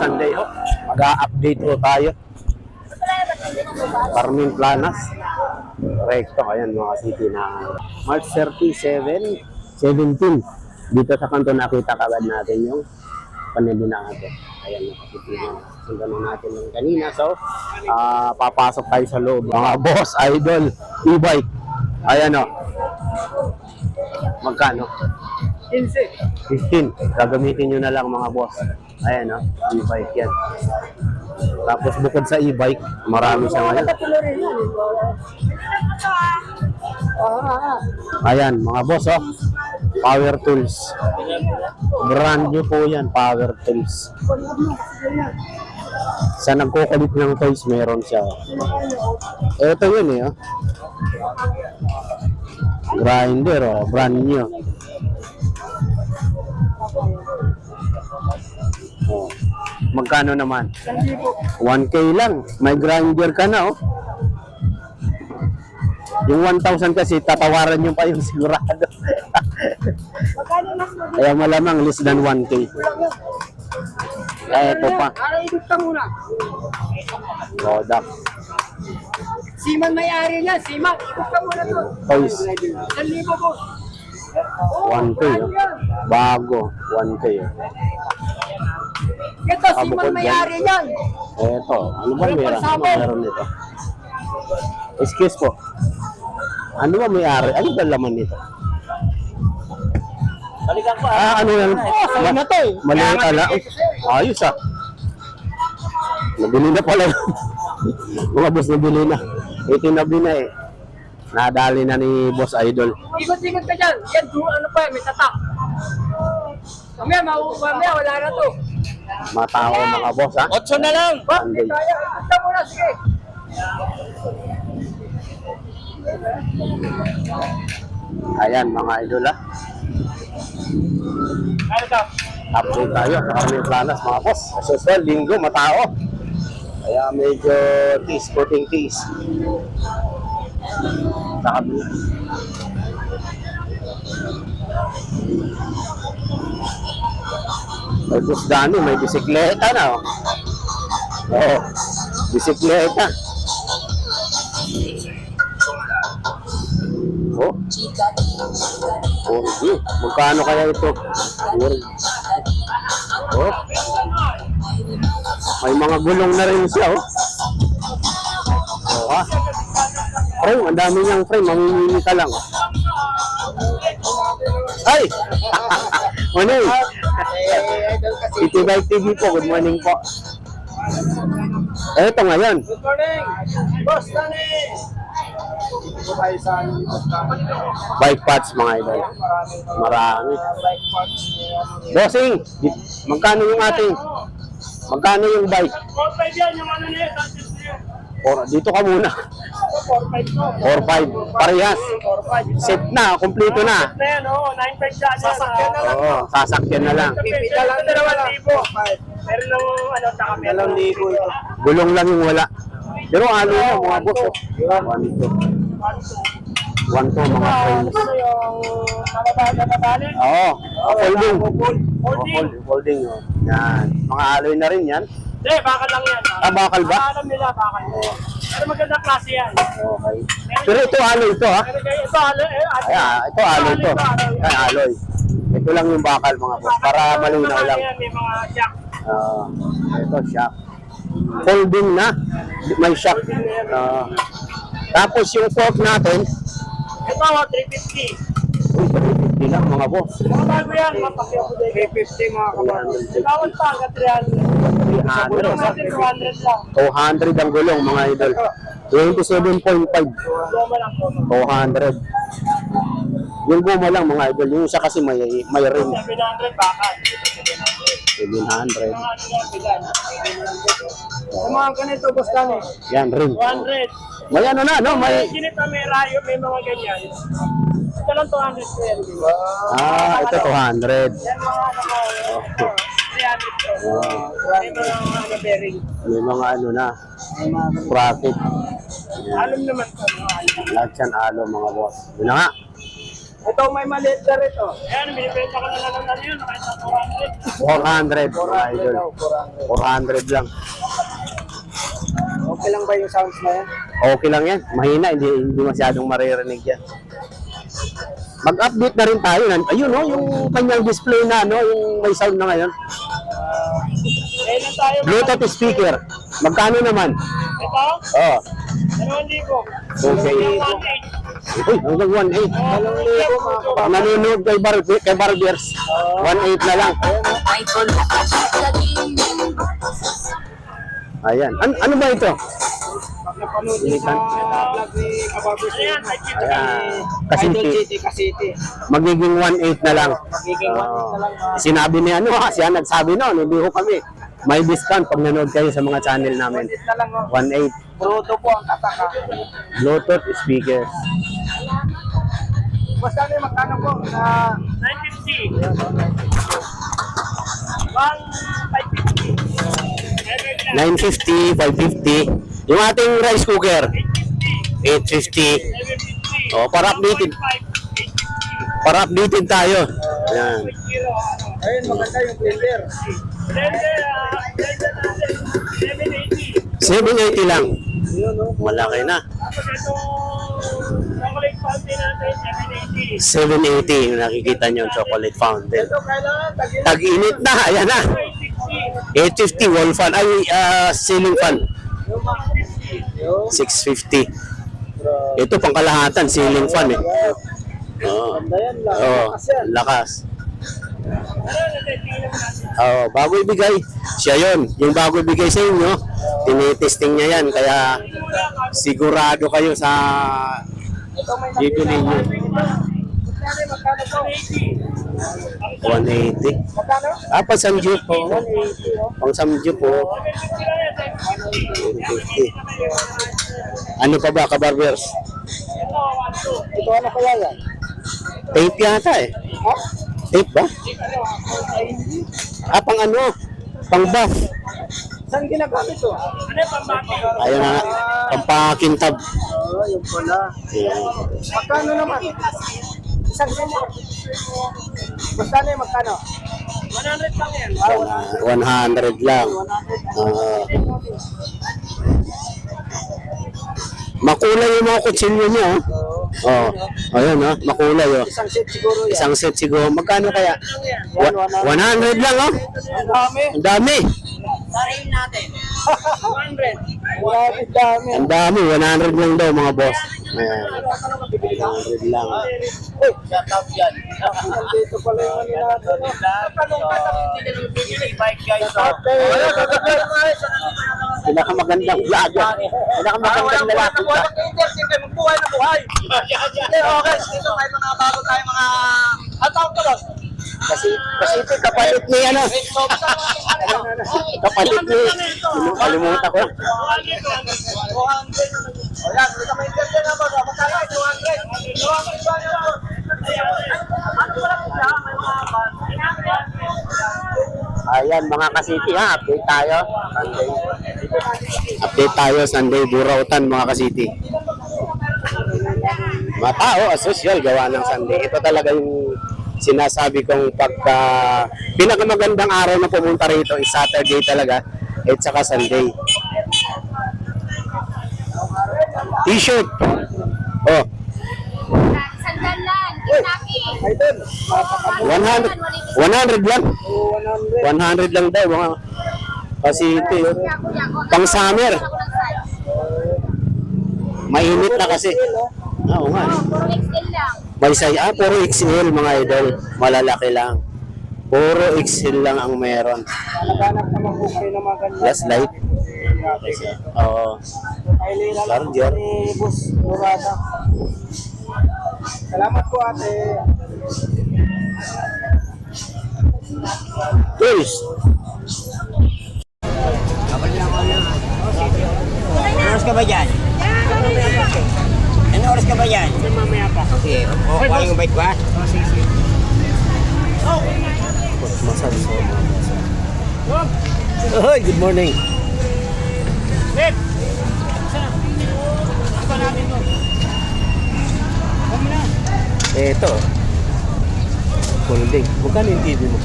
Sunday ho. Mag-update ho tayo. Carmen Planas. Recto, ayan mga city na March 37, 17. Dito sa kanto nakita kagad natin yung panili natin. Ayan mga city na. Sundan na natin yung kanina. So, ah, papasok tayo sa loob. Mga boss, idol, e-bike. Ayan o. Magkano? 15. Gagamitin nyo na lang mga boss. Ayan o, e-bike yan. Tapos bukod sa e-bike, marami siya ngayon. Ayan, mga boss oh. Power tools. Brand new po yan, power tools. Sa nagkukulit ng toys, meron siya. oh. Ito yun eh. Oh. Grinder, oh, brand new. Magkano naman? 1K lang. May grinder ka na, oh. Yung 1,000 kasi, tatawaran nyo pa yung sigurado. Kaya malamang less than 1K. Eh, ito pa. Product. Siman may-ari niya, Siman. Ikot ka muna to. Toys. 1,000 po. 1K, oh. Bago. 1K, oh. Ito, Ah, bukod may-ari niyan. Eto. Ano ba meron? Ano meron nito? Excuse po. Ano ba may-ari? Ano ba laman nito? Balikan ko Ah, ano yan? Oh, sa'yo na to eh. Maliit ala. Ayos ah. Nabili na pala. Mga boss nabili na. Ito nabili na eh. Nadali na ni Boss Idol. Ikot-ikot ka dyan. Yan, ano pa, may tatak. Mamaya, mamaya, wala na to. Matao mga boss ha. Otso na lang. Sunday. ka muna, sige. Ayan mga idol ha. Ano? Update tayo sa Carmen Planas mga boss. As usual, linggo, matao. Kaya medyo tis, puting tis. Sa kabila. May bus dani, may bisikleta na. Oh, oh bisikleta. Oh. Oh, eh. Magkano kaya ito? Oh. May mga gulong na rin siya, oh. Oh, ha? Frame, ang dami niyang frame. Mamimili ka lang. oh. Ay! Morning! City Bike TV po. Good morning po. Eh, ito ngayon. Good morning. Boss, Tani. Ito tayo sa ano dito Bike parts, mga idol. Marami. bike parts. Bossing, magkano yung ating? Magkano yung bike? 4-5 yan, yung ano niya. Or, dito ka muna. 4-5 to. 4-5. Parehas. 4-5. Set na, kumpleto na. Na yan, oo. 9-5 dyan. Sasakyan na lang. Oo, sasakyan na lang. Pipita lang na naman libo. Meron ng ano, taka meron. Dalawang libo ito. Gulong lang yung wala. Pero ano yun, mga boss. oh. One, two. One, two, mga frames. Ano yung nababasa na bali? Oo, oh, folding. Oh, Holding. fold- folding. Oh. Yan. Mga alloy na rin yan. Hindi, bakal lang yan. Ah, bakal ba? Alam nila, bakal. Pero magandang klase yan. Okay. Pero ito alloy ito ha. Kayo, ito, ano, eh, ate. Ay, ah, ito alloy ito. Ay, alloy. Ito lang yung bakal mga boss. Para malinaw lang. Yan, May mga jack. Ah, ito, shock. Folding na. May shock. Ah, tapos yung fork natin, Ito, 350. Uy, 350 lang mga boss. Mga bago yan, mapakyaw ko din. 350 mga kabago. Bawal pa hanggang 300. Gulong 300. natin 200 lang. 200 ang gulong mga idol. 27.5. Goma lang po. 200. Yung guma lang mga idol. Yung isa kasi may, may ring. 700 bakal. 700. Mga ano yan, bilan. Sa mga ganito, boss. Yan, ring. 200. May ano na, no? May ginito, may rayo, may mga ganyan. Ito lang 200 po yan. ah, ito 200. Yan mga ano ko. 300 po. Oh, May mga ano bearing. may mga ano na. Profit. Alam naman ko. alam. Lahat yan alo mga boss. Yun na nga. Ito may maliit na rito. Ayan, binibenta ko na lang ng ano yun, nakita 400, 400. mga idol. 400 lang. Okay lang ba yung sounds na yan? Okay lang yan. Mahina, hindi, hindi masyadong maririnig yan. Mag-update na rin tayo. Ayun, no, yung kanyang display na, no, yung may sound na ngayon. Tayo. Bluetooth speaker. Magkano naman? Ito, Oh, 2,000. okay. Yung 1.8. Uy, hanggang 1.8. Walang libo mga Pag nanonood kay, bar kay Barbers, 1.8 na lang. Ayan. An ano ba ito? Napanood niyo sa vlog ni Kababers Ayan, may Ayan. Idol Kasi City, Kasiti. magiging 1.8 na lang. Magiging 1.8 na lang, ah. Sinabi ni ano ha, siya nagsabi noon, hindi ko kami. May discount pag nanood kayo sa mga channel namin. 1.8 na lang. oh. 1.8 Bruto po ang kataka. Bluetooth speaker. Basta na magkano po na 950. 1,550. 950, Average lang. 550. Yung ating rice cooker, 850. 750. Oh, para updated. 1.5, Para updated tayo. Ayan. 850. Kilo, ayun maganda yung blender. Blender, ah, blender natin, 780. 780 lang. Malaki na. Tapos ito, chocolate fountain natin, 780. 780 yung nakikita nyo, chocolate fountain. Tag-init na, ayan na. 860. 850 wall fan, ay ah, ceiling fan. Yung mga yung 650. Ito pang kalahatan, ceiling fan eh. Oo. Yan. lakas. Oo, bago ibigay, siya yon. Yung bago ibigay sa inyo, tinitesting niya yan. Kaya sigurado kayo sa bibili niyo. Magkano magkano po? 180. Magkano? Ah, pa samju po. 180 oh. Pang samju po. 150. Ano pa ba, kabarbers? Ito ano kaya yan? Tape yata eh. Ha? Tape ba? Ah, pang ano? Pang buff. Saan ginagamit to? Ano, pambati? Ayun na nga. Pang pakintab. Oo, yung pala. Ayan. Magkano naman? Isang ganyan. Basta na yung magkano? 100 lang yan. Ah, 100 lang. 100. Ah. Makulay yung mga kutsilyo niyo. Oo. Oh. oh. Ayun oh, makulay oh. Isang set siguro yan. Isang set siguro. Magkano kaya? Yan, Wa- 100. 100 lang oh. Ang dami. Ang dami. Sarayin natin. 100. Grabe dami. Ang dami. 100 lang daw mga boss. Ayan. 100 lang. Uy, shout out yan. Nandito pala yung ano natin. no? Okay. Pinakamagandang vlogger. Pinakamagandang lalaki ka. Kayo magbuhay na buhay. Hindi, okay. Dito may mga bago tayo mga... Ang tawag ko doon? Kasi, kasi ito kapalit ni ano. Kapalit ni... Kalimutan ko lang. 200. O yan, dito may interesting na ba? Magkano? 200. 200 ba yun? Ano pala po siya? May mga Ayan mga kasiti ha, update tayo. Sunday. Update tayo Sunday Burautan mga kasiti. Mga tao, asosyal, gawa ng Sunday. Ito talaga yung sinasabi kong pagka pinakamagandang araw na pumunta rito is Saturday talaga at saka Sunday. T-shirt. Oh. Idol, napaka 100 100 lang. 100. 100 lang daw mga kasiti. Pang summer. Mainit na kasi. Oo nga. May say, ah, puro XL mga idol. Malalaki lang. Puro XL lang ang meron. Naghanap naman po kayo ng mga ganyan. Last light. Oo. Charger. ni Boss Murata. Salamat po ate. Tools. Ano oras ka ba dyan? Ano oras ka ba dyan? Mamaya pa. Okay, o, kuha yung bike ba? Massage. Hoy, good morning. Wait! Saan? Ano ba natin to? Eto. Folding. Magkano yung TV mo?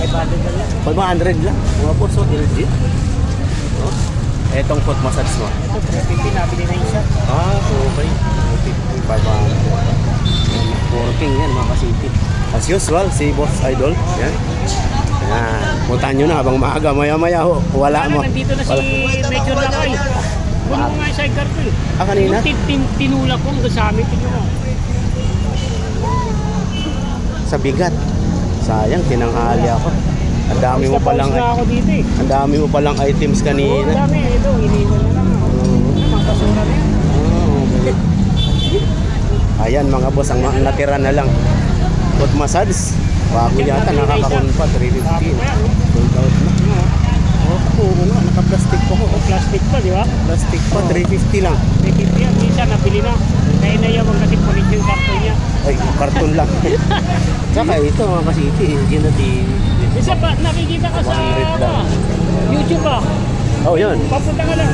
500 lang yan. 500 lang. Mga po, so LG. Oh. Etong foot massage mo. Ito, 350 nabili na isa. Ah, okay. 50, 500. Working yan, mga kasiti. As usual, si Boss Idol. Yan. Yan. Puntahan nyo na habang maaga. Maya-maya ho. Wala mo. nandito na si Major Lakay. Puno nga yung sidecar ko eh. Ah, kanina? Yung tin- tin- tinulak ko hanggang sa amin, tingnan mo. Sa bigat. Sayang, tinanghali ako. Ang dami mo palang na ako dito eh. ang dami mo palang items Oo, kanina. dami. Ito, iniwan na lang. oh. Mga basura na yan. Oh, okay. Ayan mga boss, ang natira na lang. Foot massage. Bago yata, nakakakon pa, 350. Tapos na yan. oh. Sold out na. Oo, oo nga, naka-plastic pa ko. Oh, plastic pa, di ba? Plastic pa, 350 lang. 350 yan. Minsan nabili na. Kaya nayawag kasi pulit yung karton niya. Ay, karton lang. Saka ito mga kasiti, yun na di... Isa pa, nakikita ka sa 100 lang. YouTube ah. Oh, yun. Papunta ka lang.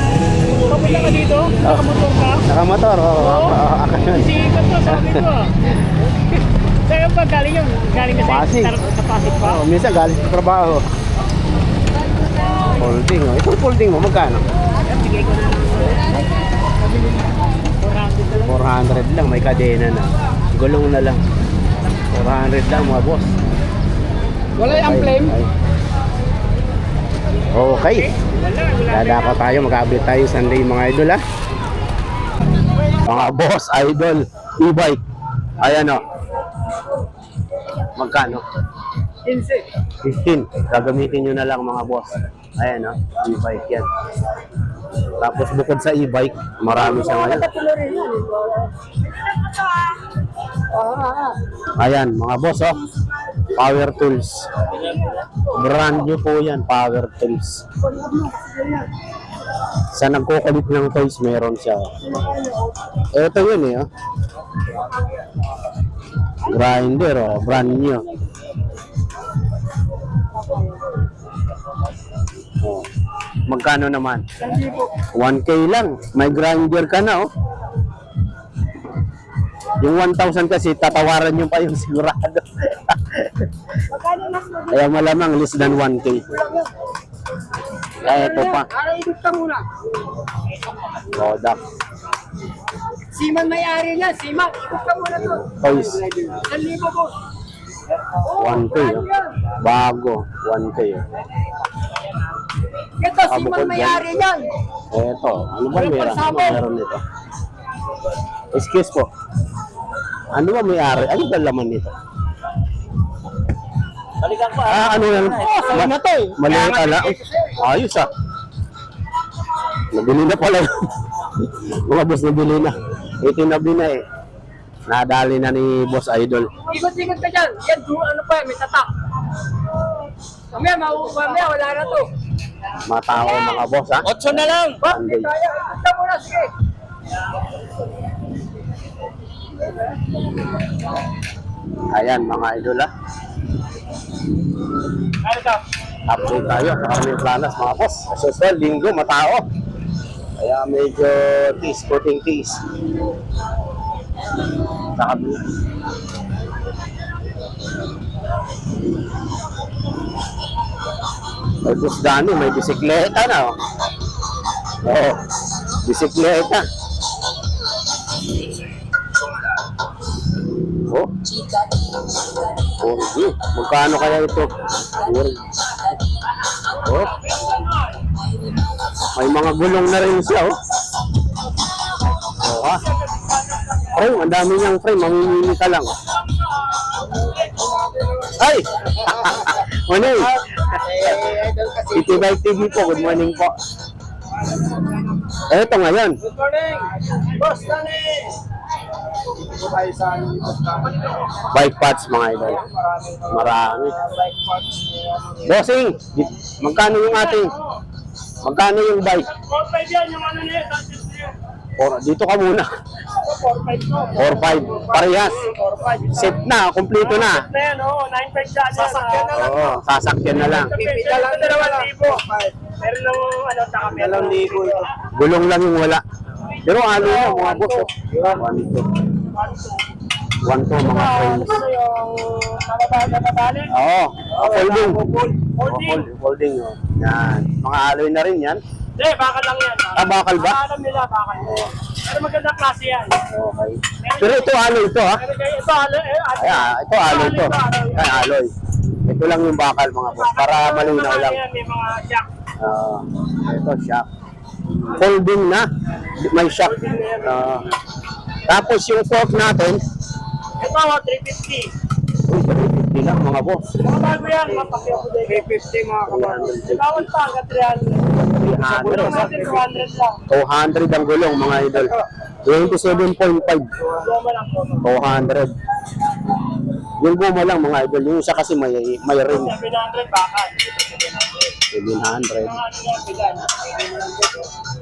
Papunta ka dito. Nakamotor ka. Nakamotor, oo. Oo. Oh, ako yun. Sikat to, sabi ko ah. Sa'yo pa galing yun. Galing na sa, Pasig. sa, Pasig pa. Oh, minsan galing sa trabaho. Folding, oh. Itong folding mo, magkano? Bigay ko na 400 na lang. 400 lang, may kadena na. Gulong na lang. 400 lang mga boss. Wala yung flame. Ay. Okay. Dadako tayo, mag-update tayo Sunday mga idol ha. Mga boss, idol, e-bike. Ayan o. Magkano? 15. Gagamitin nyo na lang mga boss. Ayan o, e-bike yan. Tapos bukod sa e-bike, marami siya ngayon. Ayan, mga boss oh. Power tools. Brand new po yan, power tools. Sa nagkukulit ng toys, meron siya. Ito yun eh, oh. Grinder, oh. Brand new. Magkano naman? 1K lang. May grinder ka na, oh. Yung 1,000 kasi, tatawaran nyo pa yung sigurado. Kaya malamang less than 1K. Kaya ito pa. Product. Siman may-ari niya, Siman. Ikot ka muna doon. Toys. 1,000 po. 1K. Oh. Bago. 1K. Oh. Ito, Ah, Siman bukod may-ari niyan. Eto. Ano ba meron? Ano meron nito? Excuse po. Ano ba may-ari? Ano ba laman nito? Balikan pa. Ah, ano yan? sa'yo na to eh. Maliit ala. Ayos ah. Nabili na pala. yun. Mga boss nabili na. Itinabi na eh. Nadali na ni Boss Idol. Ikot-ikot ka dyan. Yan, du- ano pa, may tatak. Mamaya, mau- mamaya, wala na to. Matao mga boss ha. Otso na lang. Sunday. Ayan mga idol ha. Update tayo sa Carmen Planas mga boss. As usual, linggo, matao. Kaya medyo tis, puting tis. Sa kabila. May bus Dani, may bisikleta na. Oh. Bisikleta. Oh. Oh, hmm. Magkano kaya ito? Oh. May mga gulong na rin siya, oh. Oh, ha? Frame, ang dami niyang frame. Mamimili ka lang. oh. Ay! Manay! City Bike TV po. Good morning po. Eto ngayon. Good morning. Boss, Dani. Bike parts mga idol. Marami. Bossing! di- Magkano yung ating? Magkano yung bike? 4-5 yan, yung ano niya, dito ka muna. 4-5 to. 4-5. Parehas. 4-5. Set na. Kompleto na. Na yan, oo. 9-5 dyan. Sasakyan na lang. Oo, sasakyan na lang. Pipita lang. Dalawang libo. Meron ng ano, meron. Libo ito. Gulong lang yung wala. Pero ano na, mga boss. oh. One, two. 1 to mga frames. Ano yung mababa na babali? Oo, oh. Folding. Folding. folding, oh. Yan. Mga alloy na rin yan. Hindi, bakal lang yan. Ah, bakal ba? Ah, alam nila, bakal. Pero magandang klase yan. Okay. Pero ito alloy ito, ha? Kayo, ito, ano, eh, Ay, ah, ito alloy ito. Ay, alloy. Ito lang yung bakal mga boss. Para malinaw lang. Yan, may mga jack. Ah, ito, shock. Folding na. May shock. Ah. tapos yung fork natin, Ito, 350. uy, 350 lang mga boss. Mga bago yan, mapakyaw ko din. 350 mga kabago. Bawal pa hanggang 300. Gulong 300. natin 200 lang. 200 ang gulong mga idol. 27.5. Goma lang po. 200. Yung guma lang mga idol. Yung isa kasi may, may ring. 700 bakal. 700. Mga.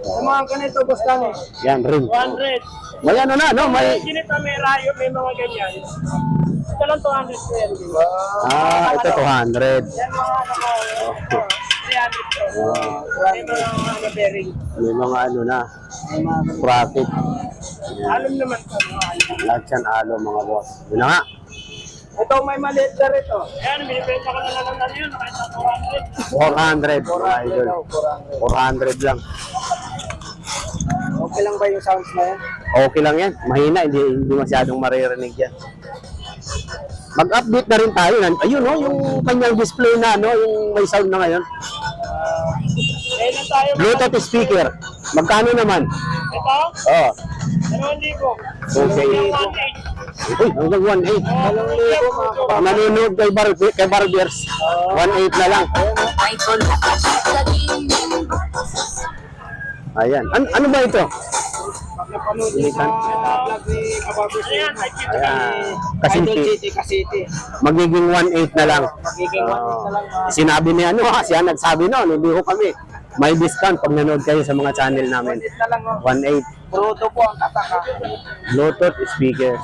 Yung ganito, boss kami. Yan, ring. 200. May ano na, no? May, Ginit na may rayo, may mga ganyan. Ito lang 200 po yan. ah, ito 200. Yan mga ano ko. 300 po. May mga ano bearing. May mga ano na. Profit. Alam naman ano. Lahat yan alo mga boss. Yun na nga. Ito may maliit na rito. Ayan, binibenta ko na lang ng ano yun. Kahit sa 200. 400 mga idol. 400 lang. Okay lang ba yung sounds na yan? Okay lang yan. Mahina. Hindi, hindi masyadong maririnig yan. Mag-update na rin tayo. Ayun, no, yung kanyang display na, no, yung may sound na ngayon. Ngayon lang tayo. Bluetooth speaker. Magkano naman? Ito, Oh, 2,000. Okay. Yung 1,800. uy, hanggang 1.8. Pag nanonood kay, Bar kay Barbers, 1.8 na lang. Ayan. An ano ba ito? Ilitan. Ayan, may kita Ayan. Kasiti. Kasiti. Magiging 1.8 na lang. Magiging 1,800 na lang. Ah, sinabi ni ano ha, siya nagsabi noon, hindi ko kami. May discount pag nanood kayo sa mga channel namin. Ito na lang. oh. 1.8 Bruto po ang kataka. Bluetooth speaker.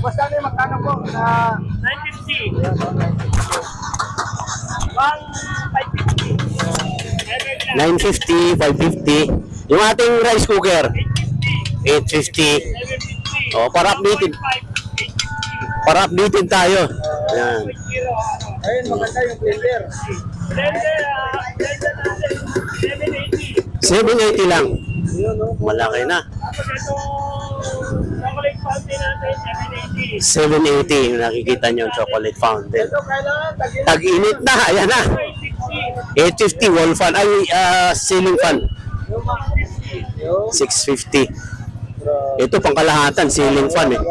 Basta may magkano po na 950. 1,550. 950, 550. Yung ating rice cooker, 850. Oh, para updated. Para updated tayo. Ayan. Ayun, maganda yung blender. Blender, blender natin, 780. 780 lang. Malaki na. Tapos ito, chocolate fountain natin, 780. 780 yung nakikita nyo, chocolate fountain. Ito, kailangan tagilid. Tag-init na, ayan na. 860. 850 wall fan, ay ah, ceiling fan. Yung mga 50. Yung 650. Ito pang kalahatan, ceiling fan eh.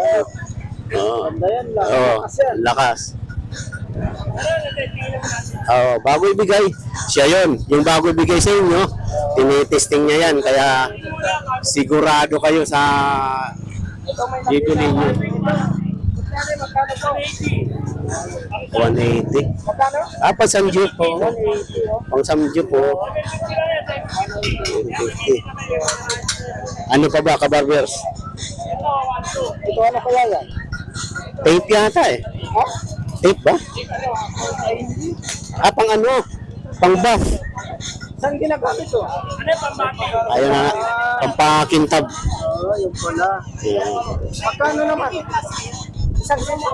Oo. Kasi yan. lakas. Oo, bago ibigay, siya yon. Yung bago ibigay sa inyo, tinitesting niya yan. Kaya sigurado kayo sa Ito may bibili niyo. Magkano, magkano po? 180. Magkano? Ah, pa samgyup po. 180, oh. Pang samgyup po. 150. Ano pa ba, kabarbers? Ito, ano kaya yan? Tape yata eh. Ha? Tape ba? Ah, pang ano? Pang buff. Saan ginagamit to? Ano yung pambati? Ayun na, pang pakintab. Oo, yung pala. Magkano naman? Isang sento.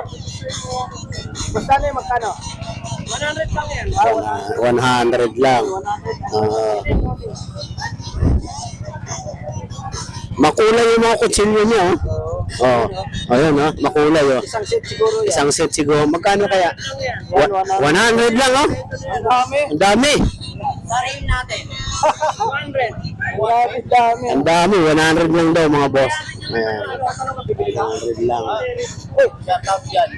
Basta na yung magkano? 100 lang yan. Ah, 100. 100 lang. Ah. makulay yung mga kutsilyo niya. Oh. Oh. Ayun ha, makulay oh. Isang set siguro yan. Isang set siguro. Magkano kaya? Yan, Wa- 100. 100 lang oh. Ang dami. Ang dami. Sarayin natin. 100. Grabe dami. Ang dami. 100 lang daw mga boss. Ayan. 100 lang. Uy, shout out yan.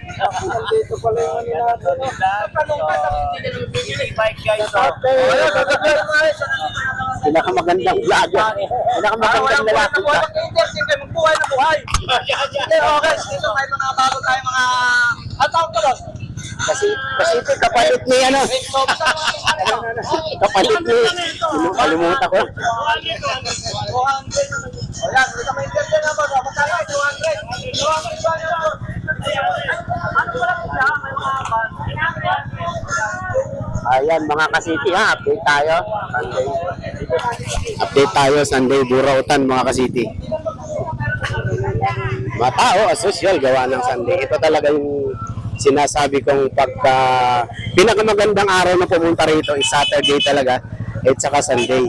Dito pala yung ano natin. no? Tanong ka bibili bike guys. Pinakamagandang vlogger. Pinakamagandang lalaki. Magbuhay na buhay. Hindi, okay. Dito may mga mga... Ang ito kapalit ni ano. Kapalit ni. Kalimutan ko. 200. O yan, hindi ka maintindihan na ba? Magkano? 200. 200 ba yun? Pala siya? May mga ban. Ayan mga kasiti ha, update tayo. Sunday. Update tayo Sunday Burautan mga kasiti. matao, asosyal, gawa ng Sunday. Ito talaga yung sinasabi kong pagka pinakamagandang araw na pumunta rito is Saturday talaga at saka Sunday.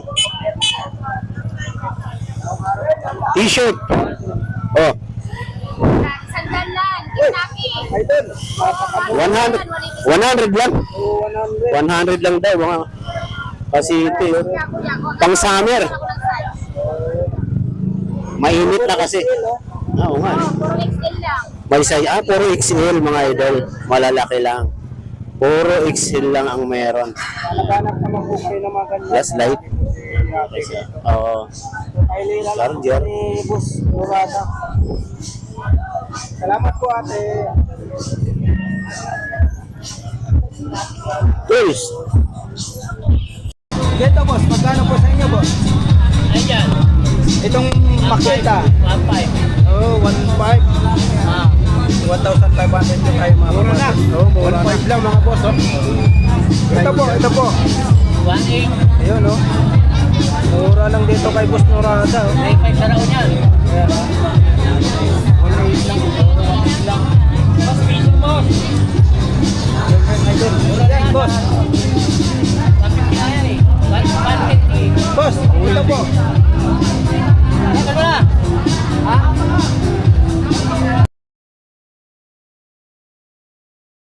T-shirt. Oh, Sandal lang. Kinaki. Idol, 100 100 lang. oh, 100. 100 lang daw mga kasi ito kuya. Pang summer. Mainit na kasi. Oo nga. Size, ah, puro XL mga idol. Malalaki lang. Puro XL lang ang meron. Naghanap naman po kayo ng mga ganyan. Last light. Oo. Charger. ni Boss Murata. Salamat po ate. Tools. Dito boss, magkano po sa inyo boss? Ayan. Itong makita. 1.5. Oh, 1.5. Ah. 1,500 yung kayo mga Mura na. Oo, mura na. lang mga boss. Oh. Ito po, ito po. 1,800. Ayun, oh. Mura lang dito kay Boss Norada. Oh. 9,500 na raw niyan. Ayan. 1,800 lang. 1,800 lang. Boss, vision, boss. Ayan, boss. Boss, ito po. Ayan, ano na? Ha?